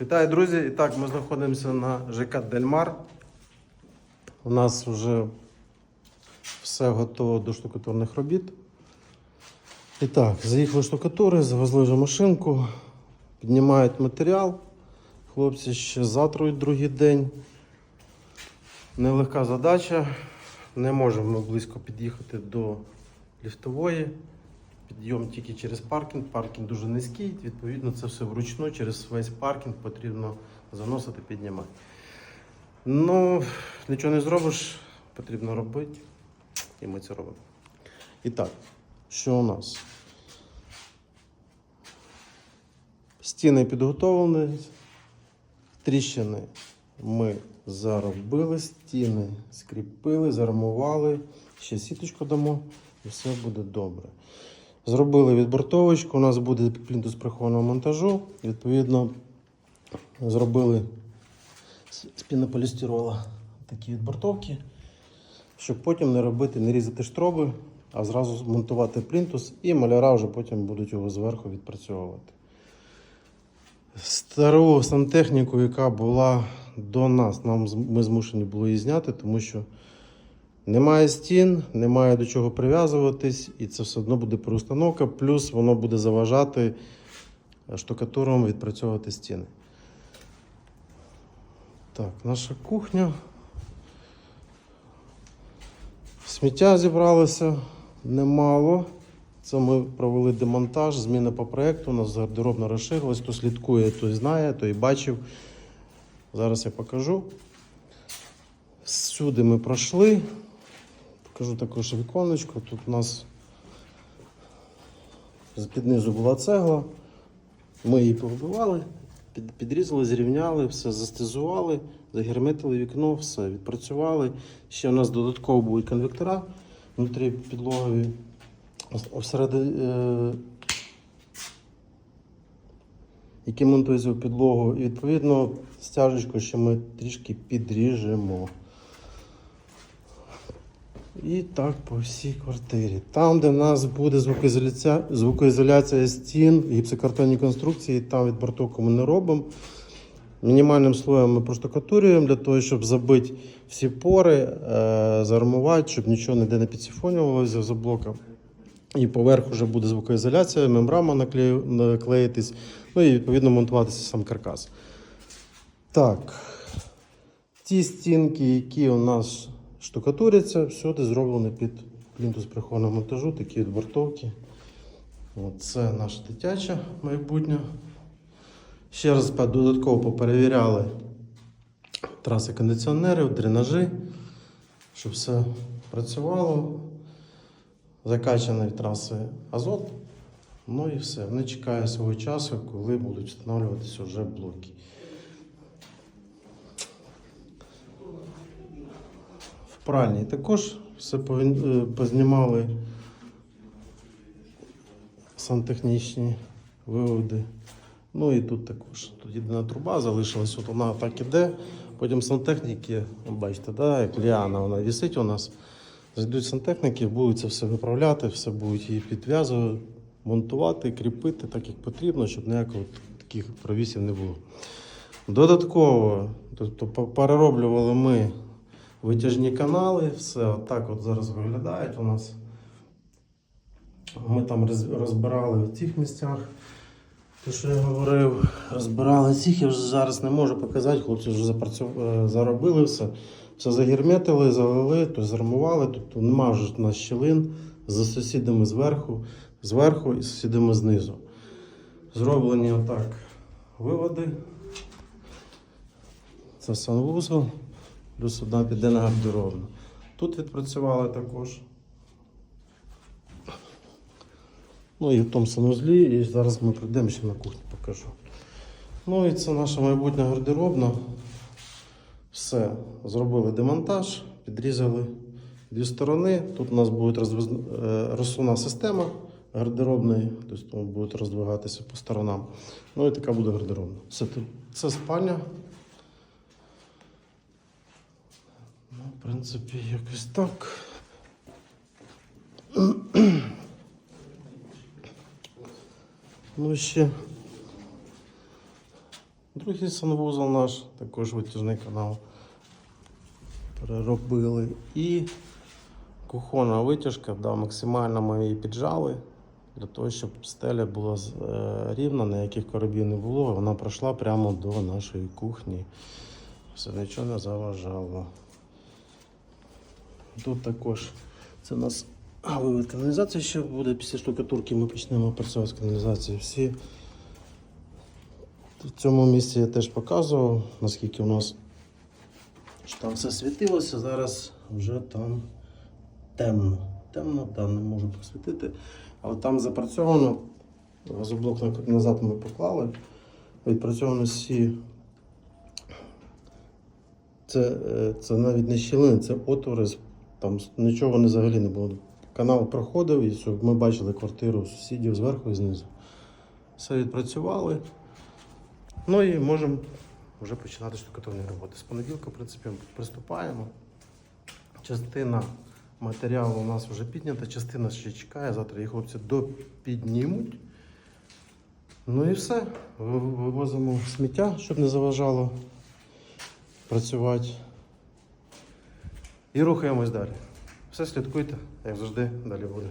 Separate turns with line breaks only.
Вітаю, друзі! І так, ми знаходимося на ЖК Дельмар. У нас вже все готово до штукатурних робіт. І так, заїхали штукатури, завезли вже машинку, піднімають матеріал. Хлопці ще затрують другий день. Нелегка задача. Не можемо близько під'їхати до ліфтової. Підйом тільки через паркінг. Паркінг дуже низький, відповідно, це все вручну через весь паркінг потрібно заносити, піднімати. Ну, нічого не зробиш, потрібно робити. І ми це робимо. І так, що у нас? Стіни підготовлені, тріщини ми заробили, стіни скріпили, зармували, ще сіточку дамо і все буде добре. Зробили відбортовочку, у нас буде плінтус прихованого монтажу. Відповідно, зробили з пінополістирола такі відбортовки, щоб потім не робити, не різати штроби, а зразу монтувати плінтус і маляра вже потім будуть його зверху відпрацьовувати. Стару сантехніку, яка була до нас, нам ми змушені були її зняти, тому що немає стін, немає до чого прив'язуватись, і це все одно буде переустановка, плюс воно буде заважати штукатурам відпрацьовувати стіни. Так, наша кухня. Сміття зібралося немало. Це ми провели демонтаж, зміни по проєкту. У нас гардеробна розширилась. Хто слідкує, той знає, той бачив. Зараз я покажу. Всюди ми пройшли. Покажу також віконечко. Тут у нас з-під низу була цегла. Ми її повибивали, під, підрізали, зрівняли, все застизували, загерметили вікно, все відпрацювали. Ще у нас додатково будуть конвектора внутрі підлогові. Які монтуються в підлогу. І відповідно стяжечку ще ми трішки підріжемо. І так по всій квартирі. Там, де в нас буде звукоізоляція, звукоізоляція стін, гіпсокартонні конструкції, там відбортовку ми не робимо. Мінімальним слоєм ми проштукатурюємо для того, щоб забити всі пори, е, зармувати, щоб нічого ніде не підсифонювалося за блоком. І поверх вже буде звукоізоляція, мембрана наклею, наклеїтись, ну і відповідно монтуватися сам каркас. Так. Ті стінки, які у нас штукатуряться, всюди зроблені під плінтус прихованого монтажу, такі відбортовки. Це наша дитяча майбутня. Ще раз додатково поперевіряли траси кондиціонерів, дренажі, щоб все працювало. Закачані траси азот. Ну і все. Вони чекають свого часу, коли будуть встановлюватися вже блоки. Пральні також все е, познімали сантехнічні виводи. Ну і тут також. Тут єдина труба залишилась, от вона так іде. Потім сантехніки, бачите, да, як ліана вона висить у нас. Зайдуть сантехніки, будуть це все виправляти, все будуть її підв'язувати, монтувати, кріпити так, як потрібно, щоб ніякого таких провісів не було. Додатково, тобто перероблювали ми витяжні канали, все отак от зараз виглядають у нас. Ми там розбирали в цих місцях. Те, що я говорив, розбирали цих, я вже зараз не можу показати, хлопці вже запрацю- е, заробили все. Все загерметили, залили, то зармували, тобто нема вже у нас щілин за сусідами зверху, зверху і сусідами знизу. Зроблені отак виводи. Це санвузол, плюс одна піде на гардеробну. Тут відпрацювали також. Ну і в тому санузлі, і зараз ми прийдемо ще на кухню покажу. Ну і це наша майбутня гардеробна. Все, зробили демонтаж, підрізали дві сторони. Тут у нас буде е, розсувна система гардеробної, тобто будуть роздвигатися по сторонам. Ну і така буде гардеробна. Все, це спальня. Ну, в принципі, якось так. Ну, ще Другий санвузол наш, також витяжний канал. Переробили. І кухонна витяжка, да, максимально ми її піджали. Для того, щоб стеля була е, рівна, ніяких коробів не було. Вона пройшла прямо до нашої кухні. Все нічого не заважало. Тут також це у нас а, вивід каналізації ще буде. Після штукатурки ми почнемо працювати з каналізацією. Всі в цьому місці я теж показував, наскільки у нас що там все світилося. Зараз вже там темно. Темно, там не можу просвітити. Але там запрацьовано. Газоблок на- назад ми поклали. Відпрацьовано всі. Це, е, це навіть не щілини, це отвори. з- Там нічого взагалі не було. Канал проходив, і щоб ми бачили квартиру сусідів зверху і знизу. Все відпрацювали. Ну і можемо вже починати штукатурні роботи. З понеділка, в принципі, приступаємо. Частина матеріалу у нас вже піднята, частина ще чекає. Завтра їх хлопці допіднімуть. Ну і все. Ви- Вивозимо сміття, щоб не заважало працювати. І рухаємось далі. Все слідкуйте, як завжди, далі буде.